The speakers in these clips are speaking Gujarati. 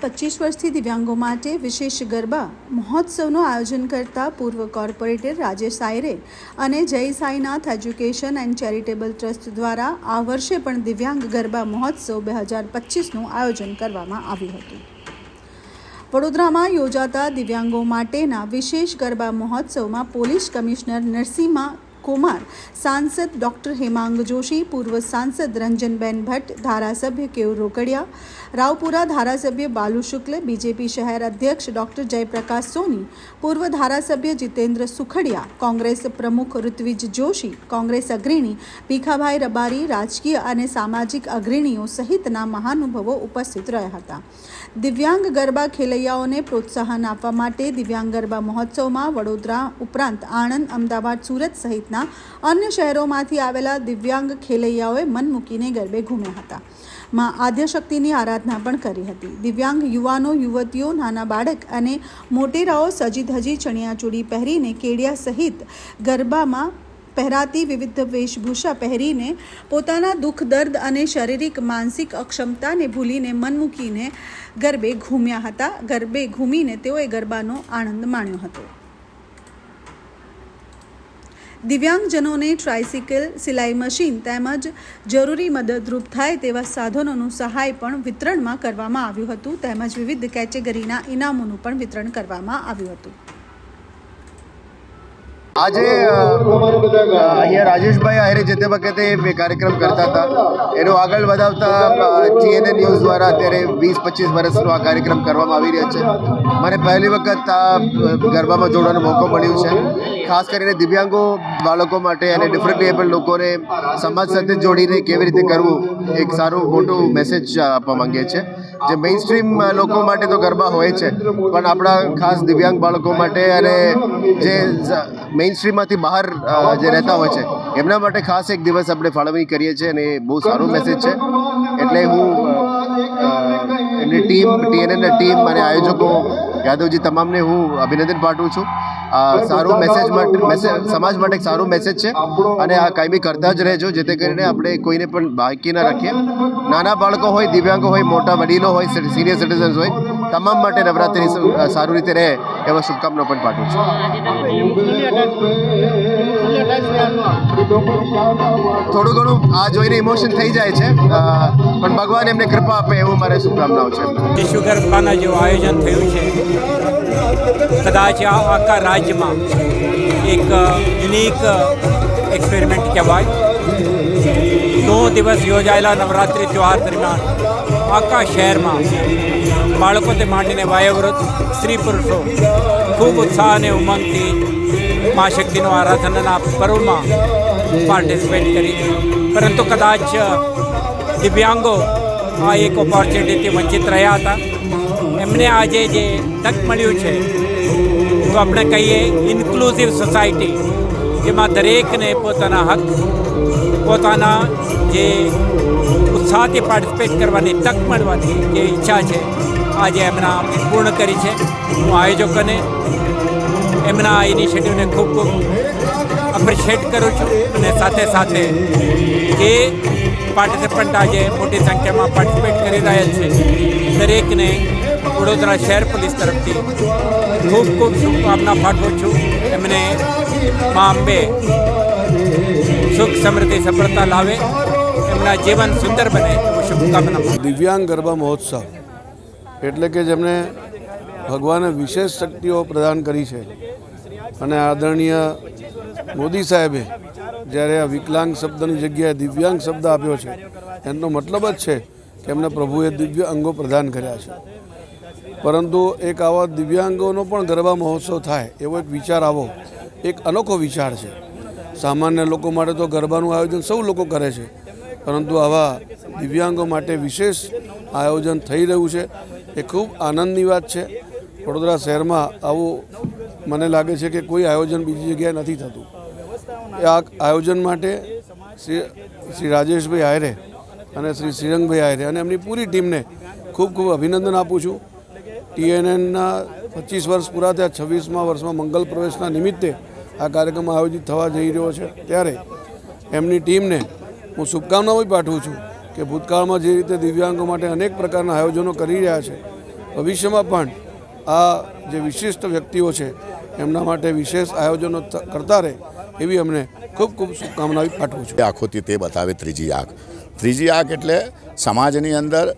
પચીસ વર્ષથી દિવ્યાંગો માટે વિશેષ ગરબા મહોત્સવનું આયોજન કરતા પૂર્વ કોર્પોરેટર રાજેશ આયરે અને Jai Sainath education and charitable trust દ્વારા આ વર્ષે પણ દિવ્યાંગ ગરબા મહોત્સવ બે હજાર પચીસનું આયોજન કરવામાં આવ્યું હતું. વડોદરામાં યોજાતા દિવ્યાંગો માટેના વિશેષ ગરબા મહોત્સવમાં પોલીસ કમિશનર નરસિંહા કુમાર, સાંસદ ડોક્ટર હેમાંગ જોશી, પૂર્વ સાંસદ રંજનબેન ભટ્ટ, ધારાસભ્ય કેયુર રોકડિયા, રાવપુરા ધારાસભ્ય બાલુ શુક્લ, બીજેપી શહેર અધ્યક્ષ ડોક્ટર જયપ્રકાશ સોની, પૂર્વ ધારાસભ્ય જીતેન્દ્ર સુખડિયા, કોંગ્રેસ પ્રમુખ ઋત્વિજ જોશી, કોંગ્રેસ અગ્રણી ભીખાભાઈ રબારી, રાજકીય અને સામાજિક અગ્રણીઓ સહિતના મહાનુભાવો ઉપસ્થિત રહ્યા હતા. દિવ્યાંગ ગરબા ખેલૈયાઓને પ્રોત્સાહન આપવા માટે દિવ્યાંગ ગરબા મહોત્સવમાં વડોદરા ઉપરાંત આણંદ, અમદાવાદ, સુરત સહિતના અન્ય શહેરોમાંથી આવેલા દિવ્યાંગ ખેલૈયાઓએ મન મૂકીને ગરબે ઘૂમ્યા હતા. માં આદ્યશક્તિની આરાધના પણ કરી હતી. દિવ્યાંગ યુવાનો, યુવતીઓ, નાના બાળક અને મોટેરાઓ સજી ધજી ચણિયાચોળી પહેરીને કેડિયા સહિત ગરબામાં પહેરાતી વિવિધ વેશભૂષા પહેરીને પોતાના દુઃખ, દર્દ અને શારીરિક, માનસિક અક્ષમતાને ભૂલીને મન મૂકીને ગરબે ઘૂમ્યા હતા. ગરબે ઘૂમીને તેઓએ ગરબાનો આનંદ માણ્યો હતો. દિવ્યાંગજનોને ટ્રાયસિકલ સિલાઈ મશીન તેમજ જરૂરી મદદરૂપ થાય તેવા સાધનોનું સહાય પણ વિતરણમાં કરવામાં આવ્યું હતું. તેમજ વિવિધ કેટેગરીના ઇનામોનું પણ વિતરણ કરવામાં આવ્યું હતું. આજે અહીંયા રાજેશભાઈ આહિરે જે તે વખતે એ કાર્યક્રમ કરતા હતા, એનો આગળ વધાવતા ટીએનએ ન્યૂઝ દ્વારા અત્યારે વીસ પચીસ વર્ષનો આ કાર્યક્રમ કરવામાં આવી રહ્યો છે. મને પહેલી વખત આ ગરબામાં જોડવાનો મોકો મળ્યો છે. ખાસ કરીને દિવ્યાંગો બાળકો માટે અને ડિફરન્ટ એબલ લોકોને સમાજ સાથે જોડીને કેવી રીતે કરવું, એક સારું, મોટું મેસેજ આપવા માંગીએ છીએ. જે મેઇન સ્ટ્રીમ લોકો માટે તો ગરબા હોય છે, પણ આપણા ખાસ દિવ્યાંગ બાળકો માટે અને જે મેઇન સ્ટ્રીમમાંથી બહાર જે રહેતા હોય છે, એમના માટે ખાસ એક દિવસ આપણે ફાળવણી કરીએ છીએ અને એ બહુ સારો મેસેજ છે. એટલે હું એમની ટીમ ટીએનએનની ટીમ અને આયોજકો યાદવજી તમામને હું અભિનંદન પાઠવું છું. આ સારો મેસેજ માટે મેસેજ સમાજ માટે એક સારો મેસેજ છે. અને આ કાયમી કરતા જ રહેજો જેથી કરીને આપણે કોઈને પણ બાકી ના રાખીએ. નાના બાળકો હોય દિવ્યાંગો હોય મોટા વડીલો હોય સિનિયર સિટીઝન્સ હોય તમામ માટે નવરાત્રિ સારી રીતે રહે એવા શુભકામનાઓ પણ પાઠવું છું. થોડું ઘણું આ જોઈને ઇમોશન થઈ જાય છે. પણ ભગવાન એમને કૃપા આપે એવું મારે શુભકામનાઓ છે. વિશ્વ ગરબાના જેવું આયોજન થયું છે. કદાચ આખા રાજ્યમાં એક યુનિક એક્સપેરિમેન્ટ કહેવાય. નવ દિવસ યોજાયેલા નવરાત્રિ ત્યોહાર દરમિયાન આખા શહેરમાં બાળકોથી માંડીને વાયવૃદ્ધ સ્ત્રી પુરુષો ખૂબ ઉત્સાહ અને ઉમંગથી મા શક્તિનું આરાધનના પર્વમાં પાર્ટિસિપેટ કરી. પરંતુ કદાચ દિવ્યાંગો આ એક ઓપોર્ચ્યુનિટીથી વંચિત રહ્યા હતા. એમને આજે જે તક મળ્યું છે, તો આપણે કહીએ ઇન્ક્લુઝિવ સોસાયટી જેમાં દરેકને પોતાના હક, પોતાના જે ઉત્સાહથી પાર્ટિસિપેટ કરવાની તક મળવાની જે ઈચ્છા છે, આજે એમના પૂર્ણ કરી છે. હું આયોજકોને એમના આ ઇનિશિયેટિવને ખૂબ ખૂબ અપ્રિશિએટ કરું છું અને સાથે સાથે જે પાર્ટિસિપન્ટ આજે મોટી સંખ્યામાં પાર્ટિસિપેટ કરી રહ્યા છે. દરેકને વડોદરા શહેર પોલીસ તરફથી ખૂબ ખૂબ શુભકામના પાઠવું છું. એમને મા અંબે સુખ સમૃદ્ધિ, સફળતા લાવે. એમના જીવન સુંદર બને એવું શુભકામના દિવ્યાંગ ગરબા મહોત્સવ એટલે કે જેમને ભગવાને વિશેષ શક્તિઓ પ્રદાન કરી છે અને આદરણીય મોદી સાહેબે જ્યારે આ વિકલાંગ શબ્દની જગ્યાએ દિવ્યાંગ શબ્દ આપ્યો છે, એનો મતલબ જ છે કે એમને પ્રભુએ દિવ્ય અંગો પ્રદાન કર્યા છે. પરંતુ એક આવા દિવ્યાંગોનો પણ ગરબા મહોત્સવ થાય એવો એક વિચાર આવો, એક અનોખો વિચાર છે. સામાન્ય લોકો માટે તો ગરબાનું આયોજન સૌ લોકો કરે છે, પરંતુ આવા દિવ્યાંગો માટે વિશેષ આયોજન થઈ રહ્યું છે, એ ખૂબ આનંદની વાત છે. વડોદરા શહેરમાં આવું મને લાગે છે કે કોઈ આયોજન બીજી જગ્યાએ નથી થતું. આ આયોજન માટે શ્રી શ્રી રાજેશભાઈ આયરે અને શ્રી શ્રીરંગભાઈ આયરે અને એમની પૂરી ટીમને ખૂબ ખૂબ અભિનંદન આપું છું. ટીએનએનના પચીસ વર્ષ પૂરા થયા, છવ્વીસમાં વર્ષમાં મંગલ પ્રવેશના નિમિત્તે આ કાર્યક્રમ આયોજિત થવા જઈ રહ્યો છે. ત્યારે એમની ટીમને હું શુભકામનાઓ પાઠવું છું કે ભૂતકાળમાં જે રીતે દિવ્યાંગો માટે અનેક પ્રકારના આયોજનો કરી રહ્યા છે, ભવિષ્યમાં પણ આ જે વિશિષ્ટ વ્યક્તિઓ છે, એમના માટે વિશેષ આયોજનો કરતા રહે. એવી અમને ખૂબ ખૂબ શુભકામના પાઠવું છું. આંખોથી તે બતાવે ત્રીજી આંખ. ત્રીજી આંખ એટલે સમાજની અંદર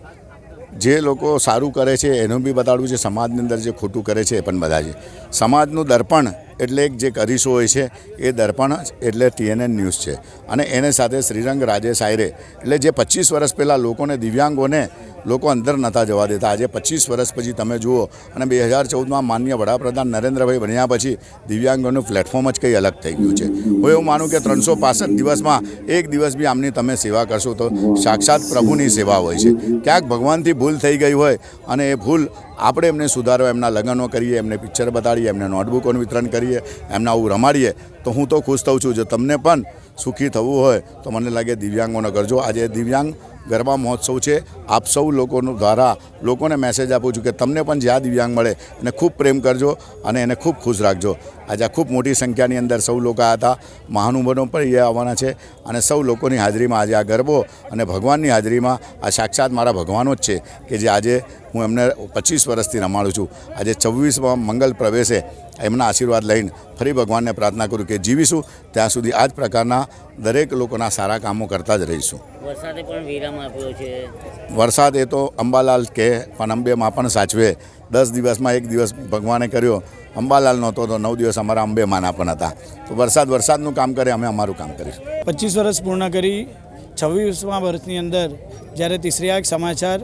જે લોકો સારું કરે છે, એનું બી બતાડવું છે, સમાજની અંદર જે ખોટું કરે છે એ પણ બધા છે. સમાજનું દર્પણ એટલે એક જે કરીશો હોય છે, એ દર્પણ જ એટલે ટીએનએન ન્યૂઝ છે. અને એને સાથે શ્રીરંગ રાજેશ આયરે એટલે જે પચીસ વર્ષ પહેલાં લોકોને દિવ્યાંગોને લોકો અંદર નહોતા જવા દેતા. આજે પચીસ વર્ષ પછી તમે જુઓ અને બે હજાર ચૌદમાં માન્ય વડાપ્રધાન નરેન્દ્રભાઈ બન્યા પછી દિવ્યાંગોનું પ્લેટફોર્મ જ કંઈ અલગ થઈ ગયું છે. હું એવું માનું કે ત્રણસો પાસઠ દિવસમાં એક દિવસ બી આમની તમે સેવા કરશો તો સાક્ષાત પ્રભુની સેવા હોય છે. ક્યાંક ભગવાનથી ભૂલ થઈ ગઈ હોય અને એ ભૂલ આપણે એમને સુધારો, એમના લગ્નો કરીએ, એમને પિક્ચર બતાડીએ, એમને નોટબુકોનું વિતરણ કરીએ, એમના આવું રમાડીએ, તો હું તો ખુશ થઉં છું. જો તમને પણ સુખી થવું હોય તો મને લાગે દિવ્યાંગોને કરજો. આજે દિવ્યાંગ ગરબા મહોત્સવ છે. આપ સૌ લોકોનું દ્વારા લોકોને મેસેજ આપું છું કે તમને પણ જ્યાં દિવ્યાંગ મળે એને ખૂબ પ્રેમ કરજો અને એને ખૂબ ખુશ રાખજો. આજે ખૂબ મોટી સંખ્યાની અંદર સૌ લોકો આવ્યા હતા. મહાનુભાવો પણ એ આવવાના છે અને સૌ લોકોની હાજરીમાં આજે આ ગરબો અને ભગવાનની હાજરીમાં આ સાક્ષાત મારા ભગવાનો જ છે કે જે આજે હું એમને પચીસ વર્ષથી રમાડું છું. આજે છવ્વીસમાં મંગલ પ્રવેશે એમના આશીર્વાદ લઈને ફરી ભગવાનને પ્રાર્થના કરું કે જીવીશું. ત્યાં સુધી આ જ પ્રકારના દરેક લોકોના સારા કામો કરતા જ રહીશું. વરસાદે પણ વિરામ આપ્યો છે. વરસાદ એ તો અંબાલાલ કહે પણ અંબેમાં પણ સાચવે. દસ દિવસમાં એક દિવસ ભગવાને કર્યો. અંબાલાલ નહોતો તો નવ દિવસ અમારા અંબેમાના પણ હતા. તો વરસાદ વરસાદનું કામ કરે અમે અમારું કામ કરીશું. પચીસ વર્ષ પૂર્ણ કરી છવ્વીસમાં વર્ષની અંદર જ્યારે તિસરી આંખ સમાચાર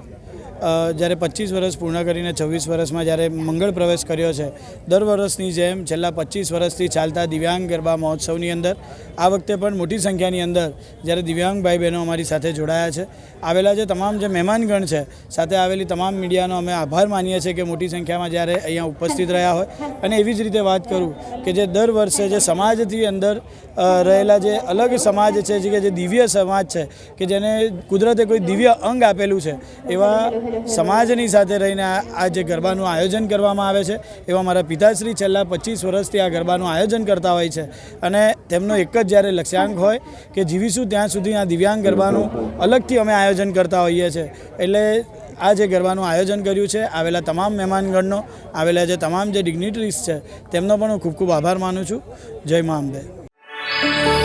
જ્યારે પચીસ વર્ષ પૂર્ણ કરીને છવ્વીસ વર્ષમાં જ્યારે મંગળ પ્રવેશ કર્યો છે, દર વર્ષની જેમ છેલ્લા પચીસ વર્ષથી ચાલતા દિવ્યાંગ ગરબા મહોત્સવની અંદર, આ વખતે પણ મોટી સંખ્યાની અંદર જ્યારે દિવ્યાંગ ભાઈ બહેનો અમારી સાથે જોડાયા છે, આવેલા જે તમામ જે મહેમાનગણ છે, સાથે આવેલી તમામ મીડિયાનો અમે આભાર માનીએ છીએ કે મોટી સંખ્યામાં જ્યારે અહીંયા ઉપસ્થિત રહ્યા હોય. અને એવી જ રીતે વાત કરું કે જે દર વર્ષે જે સમાજથી અંદર રહેલા જે અલગ સમાજ છે કે જે દિવ્ય સમાજ છે, કે જેને કુદરતે કોઈ દિવ્ય અંગ આપેલું છે, એવા સમાજની સાથે રહીને આ જે ગરબાનું આયોજન કરવામાં આવે છે, એવા મારા પિતાશ્રી છેલ્લા પચીસ વર્ષથી આ ગરબાનું આયોજન કરતા હોય છે. અને તેમનો એક જ જ્યારે લક્ષ્યાંક હોય કે જીવીશું ત્યાં સુધી આ દિવ્યાંગ ગરબાનું અલગથી અમે આયોજન કરતા હોઈએ છીએ એટલે આ જે ગરબાનું આયોજન કર્યું છે, આવેલા તમામ મહેમાનગણનો, આવેલા જે તમામ જે ડિગ્નિટરીઝ છે, તેમનો પણ હું ખૂબ ખૂબ આભાર માનું છું. જય મા અંબે.